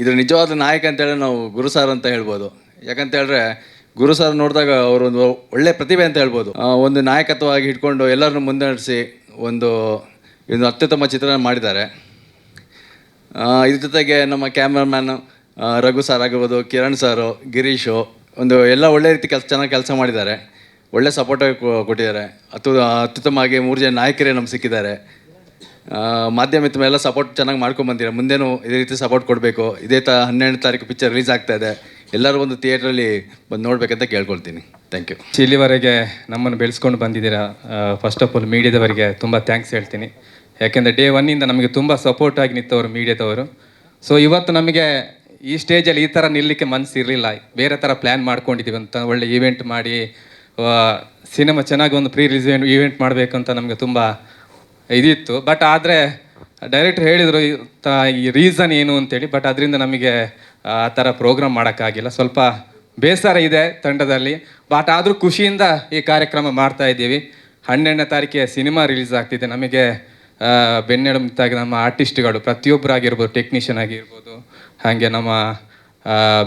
ಇದ್ರ ನಿಜವಾದ ನಾಯಕ ಅಂತೇಳಿ ನಾವು ಗುರು ಸರ್ ಅಂತ ಹೇಳ್ಬೋದು. ಯಾಕಂತ ಹೇಳಿದ್ರೆ ಗುರು ಸರ್ ನೋಡಿದಾಗ ಅವರೊಂದು ಒಳ್ಳೆ ಪ್ರತಿಭೆ ಅಂತ ಹೇಳ್ಬೋದು. ಒಂದು ನಾಯಕತ್ವವಾಗಿ ಇಟ್ಕೊಂಡು ಎಲ್ಲರನ್ನು ನಡೆಸಿ ಒಂದು ಒಂದು ಅತ್ಯುತ್ತಮ ಚಿತ್ರಣ ಮಾಡಿದ್ದಾರೆ. ಇದ್ರ ಜೊತೆಗೆ ನಮ್ಮ ಕ್ಯಾಮ್ರಾಮ್ಯಾನ್ ರಘು ಸರ್ ಆಗಿರ್ಬೋದು, ಕಿರಣ್ ಸಾರು ಗಿರೀಶು, ಒಂದು ಎಲ್ಲ ಒಳ್ಳೆ ರೀತಿ ಕೆಲಸ, ಚೆನ್ನಾಗಿ ಕೆಲಸ ಮಾಡಿದ್ದಾರೆ. ಒಳ್ಳೆ ಸಪೋರ್ಟಾಗಿ ಕೊಟ್ಟಿದ್ದಾರೆ. ಅತ್ಯು ಅತ್ಯುತ್ತಮವಾಗಿ ಮೂರು ಜನ ನಾಯಕರೇ ನಮ್ಗೆ ಸಿಕ್ಕಿದ್ದಾರೆ. ಮಾಧ್ಯಮ ಮೇಲೆ ಸಪೋರ್ಟ್ ಚೆನ್ನಾಗಿ ಮಾಡ್ಕೊಂಬಂದಿರ ಮುಂದೇನು ಇದೇ ರೀತಿ ಸಪೋರ್ಟ್ ಕೊಡಬೇಕು. ಇದೇ ತ ಹನ್ನೆರಡು ತಾರೀಕು ಪಿಕ್ಚರ್ ರಿಲೀಸ್ ಆಗ್ತಾ ಇದೆ. ಎಲ್ಲರೂ ಒಂದು ಥಿಯೇಟ್ರಲ್ಲಿ ಬಂದು ನೋಡಬೇಕಂತ ಕೇಳ್ಕೊಳ್ತೀನಿ. ಥ್ಯಾಂಕ್ ಯು ಇಲ್ಲಿವರೆಗೆ ನಮ್ಮನ್ನು ಬೆಳೆಸ್ಕೊಂಡು ಬಂದಿದ್ದೀರಾ? ಫಸ್ಟ್ ಆಫ್ ಆಲ್ ಮೀಡಿಯಾದವರಿಗೆ ತುಂಬ ಥ್ಯಾಂಕ್ಸ್ ಹೇಳ್ತೀನಿ. ಯಾಕೆಂದರೆ ಡೇ ಒನ್ನಿಂದ ನಮಗೆ ತುಂಬ ಸಪೋರ್ಟ್ ಆಗಿ ನಿಂತವರು ಮೀಡಿಯಾದವರು. ಸೊ ಇವತ್ತು ನಮಗೆ ಈ ಸ್ಟೇಜಲ್ಲಿ ಈ ಥರ ನಿಲ್ಲಕ್ಕೆ ಮನಸ್ಸು ಇರಲಿಲ್ಲ. ಬೇರೆ ಥರ ಪ್ಲ್ಯಾನ್ ಮಾಡ್ಕೊಂಡಿದ್ದೀವಿ ಅಂತ ಒಳ್ಳೆ ಈವೆಂಟ್ ಮಾಡಿ ಸಿನಿಮಾ ಚೆನ್ನಾಗಿ ಒಂದು ಪ್ರೀ ರಿಲೀಸ್ ಈವೆಂಟ್ ಮಾಡಬೇಕು ಅಂತ ನಮಗೆ ತುಂಬ ಇದಿತ್ತು. ಬಟ್ ಆದರೆ ಡೈರೆಕ್ಟ್ ಹೇಳಿದರು ಈ ರೀಸನ್ ಏನು ಅಂತೇಳಿ ಬಟ್ ಅದರಿಂದ ನಮಗೆ, ಆ ಥರ ಪ್ರೋಗ್ರಾಮ್ ಮಾಡೋಕ್ಕಾಗಿಲ್ಲ. ಸ್ವಲ್ಪ ಬೇಸರ ಇದೆ ತಂಡದಲ್ಲಿ. ಬಟ್ ಆದರೂ ಖುಷಿಯಿಂದ ಈ ಕಾರ್ಯಕ್ರಮ ಮಾಡ್ತಾ ಇದ್ದೀವಿ. ಹನ್ನೆರಡನೇ ತಾರೀಕಿಗೆ ಸಿನಿಮಾ ರಿಲೀಸ್ ಆಗ್ತಿದೆ. ನಮಗೆ ಬೆನ್ನೆಲುಬಾಗಿ ನಮ್ಮ ಆರ್ಟಿಸ್ಟ್ಗಳು ಪ್ರತಿಯೊಬ್ಬರಾಗಿರ್ಬೋದು ಟೆಕ್ನಿಷಿಯನ್ ಆಗಿರ್ಬೋದು, ಹಾಗೆ ನಮ್ಮ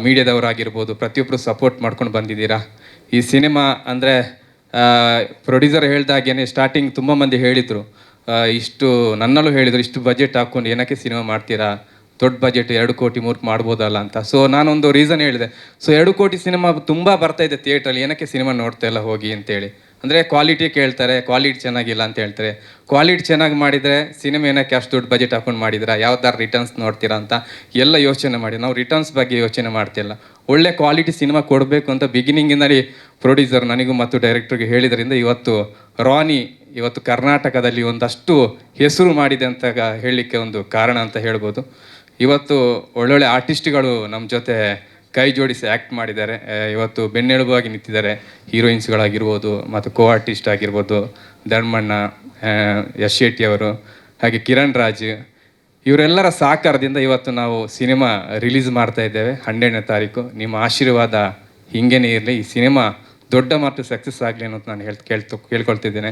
ಮೀಡಿಯಾದವರಾಗಿರ್ಬೋದು ಪ್ರತಿಯೊಬ್ಬರು ಸಪೋರ್ಟ್ ಮಾಡ್ಕೊಂಡು ಬಂದಿದ್ದೀರಾ? ಈ ಸಿನಿಮಾ ಅಂದರೆ ಪ್ರೊಡ್ಯೂಸರ್ ಹೇಳ್ದಾಗೇನೆ ಸ್ಟಾರ್ಟಿಂಗ್ ತುಂಬ ಮಂದಿ ಹೇಳಿದರು. ಇಷ್ಟು ನನ್ನಲ್ಲೂ ಹೇಳಿದರು, ಇಷ್ಟು ಬಜೆಟ್ ಹಾಕ್ಕೊಂಡು ಏನಕ್ಕೆ ಸಿನಿಮಾ ಮಾಡ್ತೀರಾ? ದೊಡ್ಡ ಬಜೆಟ್ ಎರಡು ಕೋಟಿ ಮೂರು ಮಾಡ್ಬೋದಲ್ಲ ಅಂತ. ಸೊ ನಾನೊಂದು ರೀಸನ್ ಹೇಳಿದೆ. ಸೊ ಎರಡು ಕೋಟಿ ಸಿನಿಮಾ ತುಂಬ ಬರ್ತಾ ಇದೆ ಥಿಯೇಟ್ರಲ್ಲಿ ಏನಕ್ಕೆ ಸಿನಿಮಾ ನೋಡ್ತಾ ಇಲ್ಲ ಹೋಗಿ ಅಂತೇಳಿ. ಅಂದರೆ ಕ್ವಾಲಿಟಿ ಕೇಳ್ತಾರೆ ಕ್ವಾಲಿಟಿ ಚೆನ್ನಾಗಿಲ್ಲ ಅಂತ ಹೇಳ್ತಾರೆ. ಕ್ವಾಲಿಟಿ ಚೆನ್ನಾಗಿ ಮಾಡಿದರೆ ಸಿನಿಮಾ ಏನಕ್ಕೆ ಅಷ್ಟು ದೊಡ್ಡ ಬಜೆಟ್ ಹಾಕೊಂಡು ಮಾಡಿದ್ದೀರಾ? ಯಾವ್ದಾರು ರಿಟರ್ನ್ಸ್ ನೋಡ್ತೀರಾ ಅಂತ ಎಲ್ಲ ಯೋಚನೆ ಮಾಡಿ. ನಾವು ರಿಟರ್ನ್ಸ್ ಬಗ್ಗೆ ಯೋಚನೆ ಮಾಡ್ತಿಲ್ಲ ಒಳ್ಳೆ ಕ್ವಾಲಿಟಿ ಸಿನಿಮಾ ಕೊಡಬೇಕು ಅಂತ ಬಿಗಿನಿಂಗಿನಲ್ಲಿ ಪ್ರೊಡ್ಯೂಸರ್ ನನಗೂ ಮತ್ತು ಡೈರೆಕ್ಟ್ರಿಗೆ ಹೇಳಿದ್ರಿಂದ ಇವತ್ತು ರಾನಿ ಇವತ್ತು ಕರ್ನಾಟಕದಲ್ಲಿ ಒಂದಷ್ಟು ಹೆಸರು ಮಾಡಿದೆ ಅಂತ ಹೇಳಲಿಕ್ಕೆ ಒಂದು ಕಾರಣ ಅಂತ ಹೇಳ್ಬೋದು. ಇವತ್ತು ಒಳ್ಳೊಳ್ಳೆ ಆರ್ಟಿಸ್ಟ್ಗಳು ನಮ್ಮ ಜೊತೆ ಕೈ ಜೋಡಿಸಿ ಆ್ಯಕ್ಟ್ ಮಾಡಿದ್ದಾರೆ. ಇವತ್ತು ಬೆನ್ನೆಲುಬಾಗಿ ನಿಂತಿದ್ದಾರೆ. ಹೀರೋಯಿನ್ಸ್ಗಳಾಗಿರ್ಬೋದು ಮತ್ತು ಕೋ ಆರ್ಟಿಸ್ಟ್ ಆಗಿರ್ಬೋದು. ಧರ್ಮಣ್ಣ ಯಶ್ ಶೆಟ್ಟಿಯವರು ಹಾಗೆ ಕಿರಣ್ ರಾಜ್. ಇವರೆಲ್ಲರ ಸಹಕಾರದಿಂದ ಇವತ್ತು ನಾವು ಸಿನಿಮಾ ರಿಲೀಸ್ ಮಾಡ್ತಾ ಇದ್ದೇವೆ. ಹನ್ನೆರಡನೇ ತಾರೀಕು. ನಿಮ್ಮ ಆಶೀರ್ವಾದ ಹಿಂಗೇನೇ ಇರಲಿ. ಈ ಸಿನಿಮಾ ದೊಡ್ಡ ಮಟ್ಟ ಸಕ್ಸಸ್ ಆಗಲಿ ಅನ್ನೋದು ನಾನು ಹೇಳ್ ಕೇಳ್ತು ಕೇಳ್ಕೊಳ್ತಿದ್ದೇನೆ.